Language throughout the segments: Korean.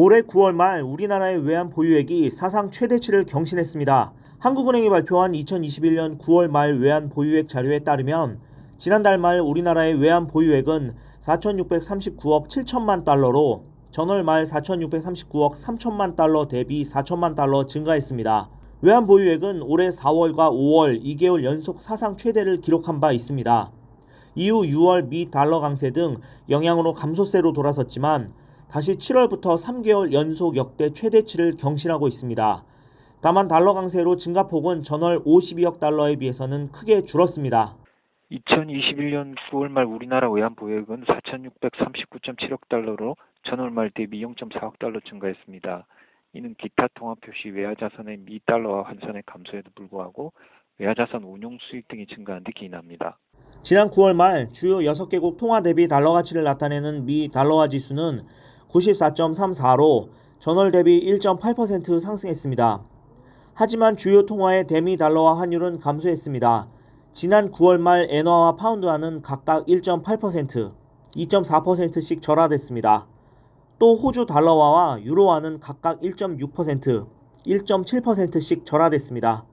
올해 9월 말 우리나라의 외환 보유액이 사상 최대치를 경신했습니다. 한국은행이 발표한 2021년 9월 말 외환 보유액 자료에 따르면 지난달 말 우리나라의 외환 보유액은 4,639억 7천만 달러로 전월 말 4,639억 3천만 달러 대비 4천만 달러 증가했습니다. 외환 보유액은 올해 4월과 5월 2개월 연속 사상 최대를 기록한 바 있습니다. 이후 6월 미 달러 강세 등 영향으로 감소세로 돌아섰지만 다시 7월부터 3개월 연속 역대 최대치를 경신하고 있습니다. 다만 달러 강세로 증가폭은 전월 52억 달러에 비해서는 크게 줄었습니다. 2021년 9월 말 우리나라 외환 보유액은 4,639.7억 달러로 전월 말 대비 0.4억 달러 증가했습니다. 이는 기타 통합 표시 외화 자산의 미 달러화 환산의 감소에도 불구하고 외화 자산 운용 수익 등이 증가한 데 기인합니다. 지난 9월 말 주요 6개국 통화 대비 달러 가치를 나타내는 미 달러화 지수는 94.34로 전월 대비 1.8% 상승했습니다. 하지만 주요 통화의 대미 달러화 환율은 감소했습니다. 지난 9월 말 엔화와 파운드화는 각각 1.8%, 2.4%씩 절하됐습니다. 또 호주 달러화와 유로화는 각각 1.6%, 1.7%씩 절하됐습니다.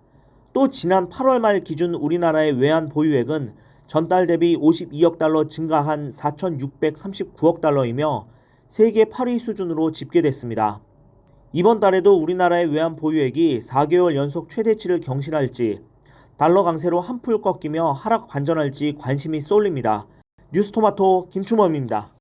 또 지난 8월 말 기준 우리나라의 외환 보유액은 전달 대비 52억 달러 증가한 4,639억 달러이며 세계 8위 수준으로 집계됐습니다. 이번 달에도 우리나라의 외환 보유액이 4개월 연속 최대치를 경신할지 달러 강세로 한풀 꺾이며 하락 반전할지 관심이 쏠립니다. 뉴스토마토 김충범입니다.